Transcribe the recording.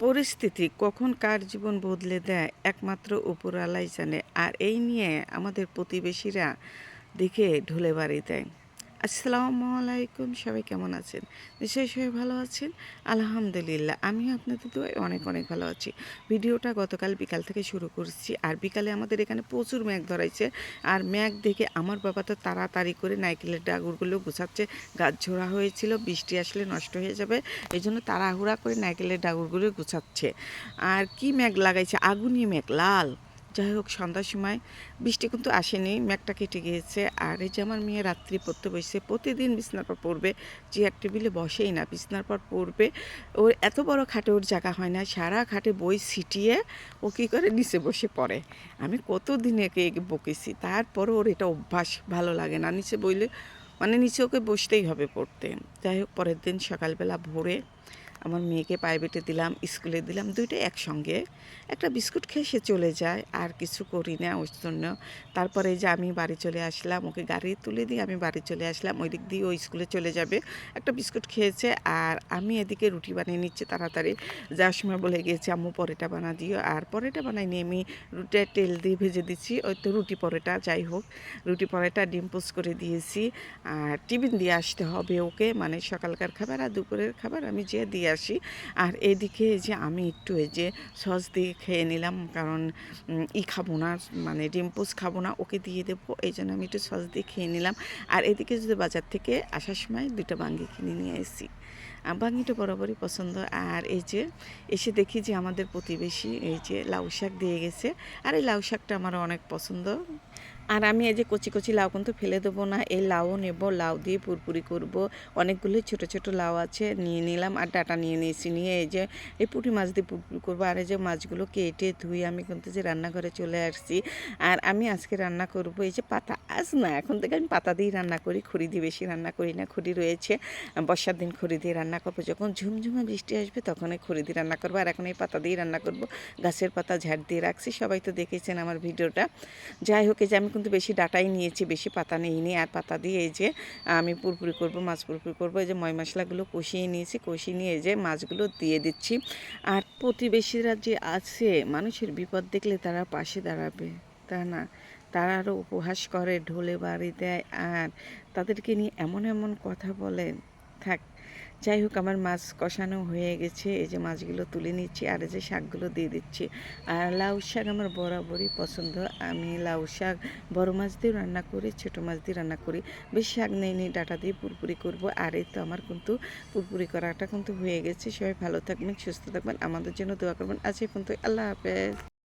পরিস্থিতি কখন কার জীবন বদলে দেয় একমাত্র উপরওয়ালাই জানে। আর এই নিয়ে আমাদের প্রতিবেশীরা দেখে ঢুলে বাড়ি দেয়। আসসালামু আলাইকুম, সবাই কেমন আছেন? নিশ্চয়ই সবাই ভালো আছেন? আলহামদুলিল্লাহ, আমিও আপনাদের দোয়ায় অনেক অনেক ভালো আছি। ভিডিওটা গতকাল বিকাল থেকে শুরু করছি, আর বিকালে আমাদের এখানে প্রচুর ম্যাগ ধরাইছে। আর ম্যাগ দেখে আমার বাবা তো তাড়াতাড়ি করে নাইকেলের ডাগুরগুলো গুছাচ্ছে। গাছ ঝোড়া হয়েছিল, বৃষ্টি আসলে নষ্ট হয়ে যাবে। এই জন্য তাড়াহুড়া করে নাইকেলের ডাগুরগুলো গুছাচ্ছে। আর কি ম্যাগ লাগাইছে? আগুনি ম্যাগ, লাল। যাই হোক, সন্ধ্যার সময় বৃষ্টি কিন্তু আসেনি ম্যাগটা কেটে গিয়েছে। আর এই যে আমার মেয়ে রাত্রি পড়তে বসছে, প্রতিদিন বিছনার পর পড়বে চেয়ার টেবিলে বসেই না, বিছনার পর পড়বে। ওর এত বড় খাটে ওর জায়গা হয় না, সারা খাটে বই ছিটিয়ে ও কী করে নিচে বসে পড়ে। আমি কত একে একে বকেছি, তারপরও ওর এটা অভ্যাস ভালো লাগে না, নিচে বইলে মানে নিচে ওকে বসতেই হবে পড়তে। যাই হোক, পরের দিন সকালবেলা ভোরে আমার মেয়েকে প্রাইভেটে দিলাম স্কুলে দিলাম, দুইটা একসঙ্গে। একটা বিস্কুট খেয়ে সে চলে যায়, আর কিছু করি না ওই জন্য। তারপরে যে আমি বাড়ি চলে আসলাম, ওকে গাড়ি তুলে দিয়ে আমি বাড়ি চলে আসলাম। ওই দিক দিয়ে ও স্কুলে চলে যাবে। একটা বিস্কুট খেয়েছে, আর আমি এদিকে রুটি বানিয়ে নিচ্ছি তাড়াতাড়ি। যাওয়ার সময় বলে গিয়েছি, আম্মু, পরেটা বানা দিও। আর পরেটা বানাই নিয়ে আমি রুটিটা তেল দিয়ে ভেজে দিচ্ছি। ওই তো রুটি পরোটা, যাই হোক। রুটি পরোটা ডিম পোস্ট করে দিয়েছি। আর টিফিন দিয়ে আসতে হবে ওকে। মানে সকালকার খাবার আর দুপুরের খাবার আমি যে দিয়ে আসি। আর এদিকে যে আমি একটু এই যে সস দিয়ে খেয়ে নিলাম কারণ ই খাব না মানে ডিম পোস্ট খাব না ওকে দিয়ে দেবো এই জন্য আমি একটু সস দিয়ে খেয়ে নিলাম। আর এদিকে যদি বাজার থেকে আসার সময় দুটো বাঙ্গি কিনে নিয়ে এসেছি আহ, বাঙ্গিটা বরাবরই পছন্দ। আর এই যে এসে দেখি যে আমাদের প্রতিবেশী এই যে লাউ শাক দিয়ে গেছে। আর এই লাউ শাকটা আমার অনেক পছন্দ। আর আমি এই যে কচি কচি লাউ কিন্তু ফেলে দেবো না। এই লাউ নেব, লাউ দিয়ে পুরপুরি করব। অনেকগুলো ছোট ছোট লাউ আছে, নিয়ে নিলাম আর ডাটা নিয়ে নিয়েছি, নিয়ে এই যে, এই পুঁটি মাছ দিয়ে পুরপুরি করব। আর এই যে মাছগুলো কেটে ধুয়ে আমি কিন্তু যে রান্নাঘরে চলে আসছি। আর আমি আজকে রান্না করব এই যে পাতা। আজ না, এখন থেকে আমি পাতা দিয়ে রান্না করি। খড়ি দিয়ে বেশি রান্না করি না। খড়ি রয়েছে। বর্ষার দিন খড়ি দিয়ে রান্না করব। যখন ঝুমঝুমে বৃষ্টি আসবে তখন এই খড়ি দিয়ে রান্না করব। আর এখন এই পাতা দিয়ে রান্না করব। গাছের পাতা ঝাড় দিয়ে রাখছি। সবাই তো দেখেছেন আমার ভিডিওটা। যাই হোক, এই যে আমি কিন্তু বেশি ডাটাই নিয়েছি, বেশি পাতা নিইনি আর পাতা দিয়ে এই যে, আমি পুরপুরি করব, মাছ পুরপুরি করব। এই যে ময় মশলাগুলো কষিয়ে নিয়েছি, কষিয়ে নিয়ে এই যে মাছগুলো দিয়ে দিচ্ছি। আর প্রতিবেশীরা যে আছে, মানুষের বিপদ দেখলে তারা পাশে দাঁড়াবে। তা না, তারা আরও উপহাস করে, ঢোলে বাড়ি দেয়। আর তাদেরকে নিয়ে এমন এমন কথা বলেন। থাক। যাই হোক, আমার মাছ কষানো হয়ে গেছে। এই যে মাছগুলো তুলে নিচ্ছি আর এই যে শাকগুলো দিয়ে দিচ্ছি। আর লাউ শাক আমার বরাবরই পছন্দ। আমি লাউ শাক, বড় মাছ দিয়ে রান্না করি, ছোটো মাছ দিয়ে রান্না করি। বেশি শাক নেই নেই, ডাটা দিয়ে পুরপুরি করব। আর এই তো আমার কিন্তু পুরপুরি করাটা কিন্তু হয়ে গেছে। সবাই ভালো থাকবেন, সুস্থ থাকবেন। আমাদের জন্য দোয়া করবেন। আজ এই পর্যন্ত আল্লাহ হাফেজ।